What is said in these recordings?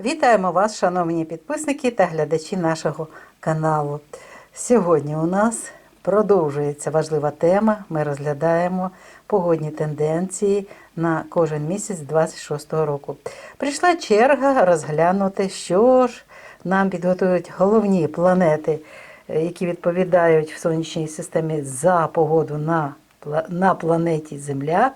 Вітаємо вас, шановні підписники та глядачі нашого каналу. Сьогодні у нас продовжується важлива тема. Ми розглядаємо погодні тенденції на кожен місяць 26-го року. Прийшла черга розглянути, що ж нам підготують головні планети, які відповідають в сонячній системі за погоду на, на планеті Земля.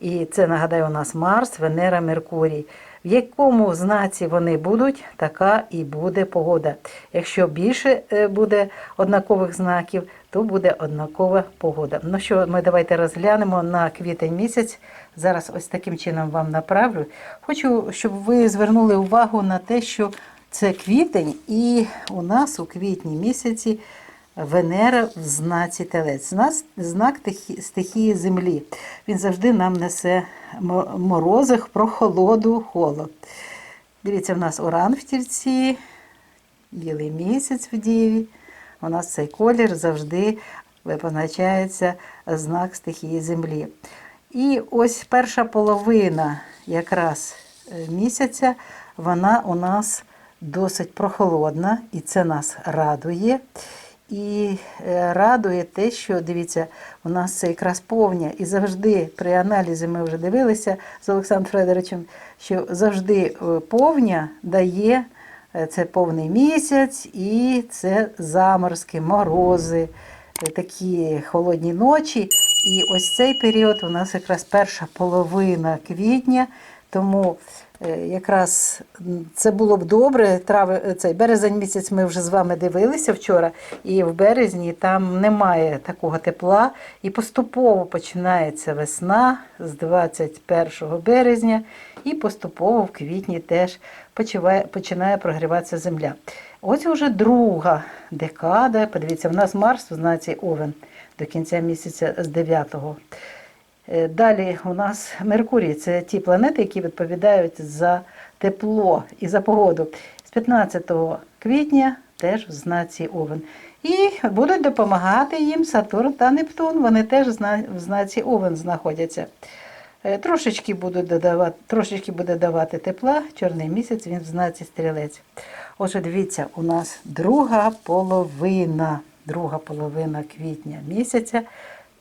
І це нагадаю, у нас Марс, Венера, Меркурій. В якому знаці вони будуть, така і буде погода. Якщо більше е, буде однакових знаків, то буде однакова погода. Ну що, ми давайте розглянемо на квітень місяць. Зараз ось таким чином вам направлю. Хочу, щоб ви звернули увагу на те, що це квітень, і у нас у квітні місяці Венера в знаці Телець. Знак, знак стихії землі. Він завжди нам несе мо- морозих, прохолоду, холод. Дивіться, в нас уран в тільці, білий місяць в діві. У нас цей колір завжди позначається знак стихії землі. І ось перша половина якраз е, місяця, вона у нас досить прохолодна, і це нас радує. І е, радує те, що дивіться, у нас це якраз повня, і завжди при аналізі ми вже дивилися з Олександром Федоровичем, що завжди е, повня дає е, це повний місяць, і це заморозки, морози, такі холодні ночі. І ось цей період у нас якраз перша половина квітня, тому якраз це було б добре. Трави, цей березень місяць ми вже з вами дивилися вчора, і в березні там немає такого тепла, і поступово починається весна з 21 березня, і поступово в квітні теж починає прогріватися земля. Ось уже друга декада. Подивіться, в нас Марс в Овен до кінця місяця з 9-го. Е, Далі у нас Меркурій це ті планети, які відповідають за тепло і за погоду. З 15 квітня теж в знаці Овен. І будуть допомагати їм Сатурн та Нептун. Вони теж в знаці Овен знаходяться. Е, Трошечки, будуть додавати, трошечки буде давати тепла, чорний місяць, він в знаці стрілець. Отже, дивіться, у нас друга половина, друга половина квітня місяця.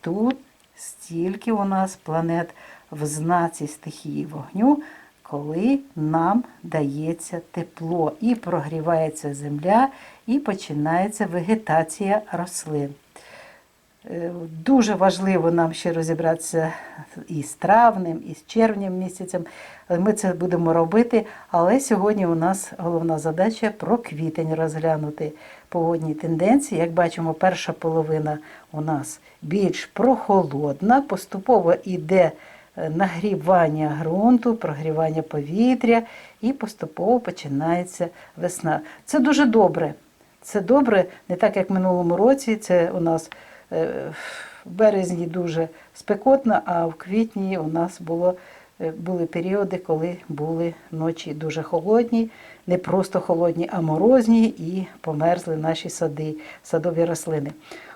Тут стільки у нас планет в знаці стихії вогню, коли нам дається тепло і прогрівається земля, і починається вегетація рослин. Е, Дуже важливо нам ще розібратися і з травнем, і з червнем місяцем. Ми це будемо робити. Але сьогодні у нас головна задача про квітень розглянути погодні тенденції. Як бачимо, перша половина у нас більш прохолодна, поступово йде е, нагрівання ґрунту, прогрівання повітря, і поступово починається весна. Це дуже добре. Це добре, не так як в минулому році. Це у нас в березні дуже спекотно, а в квітні у нас було, е, були періоди, коли були ночі дуже холодні, не просто холодні, а морозні, і померзли наші сади, садові рослини.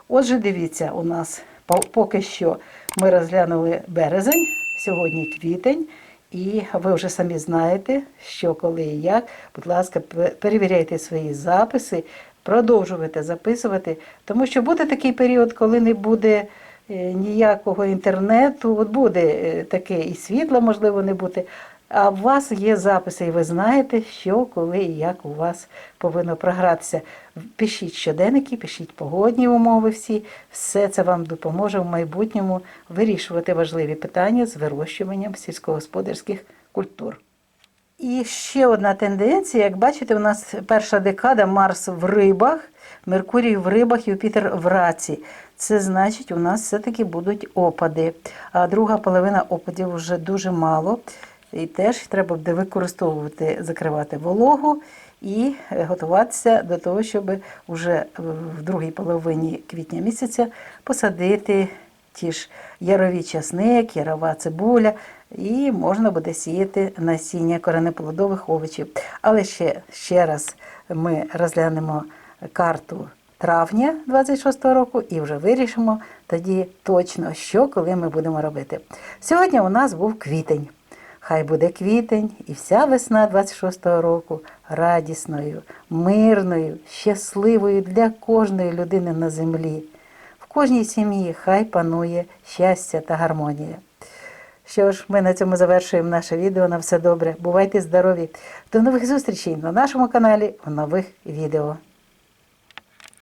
Отже, дивіться, у нас поки що ми розглянули березень, сьогодні квітень. І ви вже самі знаєте, що коли і як. Будь ласка, перевіряйте свої записи, продовжуйте записувати, тому що буде такий період, коли не буде е, ніякого інтернету, от буде е, таке і світла, можливо, не буде. А у вас є записи, і ви знаєте, що, коли і як у вас повинно програтися. Пишіть щоденники, пишіть погодні умови всі. Все це вам допоможе в майбутньому вирішувати важливі питання з вирощуванням сільськогосподарських культур. І ще одна тенденція, як бачите, у нас перша декада Марс в рибах, Меркурій в рибах, Юпітер в раці. Це значить, у нас все-таки будуть опади. А друга половина опадів вже дуже мало. І теж треба буде використовувати, закривати вологу і е, готуватися до того, щоб вже в другій половині квітня місяця посадити ті ж ярові часник, ярова цибуля, і можна буде сіяти насіння коренеплодових овочів. Але ще, ще раз ми розглянемо карту травня 26-го року і вже вирішимо тоді точно, що коли ми будемо робити. Сьогодні у нас був квітень. Хай буде квітень і вся весна 26-го року радісною, мирною, щасливою для кожної людини на землі. Кожній сім'ї хай панує щастя та гармонія. Що ж, ми на цьому завершуємо наше відео. На все добре. Бувайте здорові. До нових зустрічей на нашому каналі в нових відео.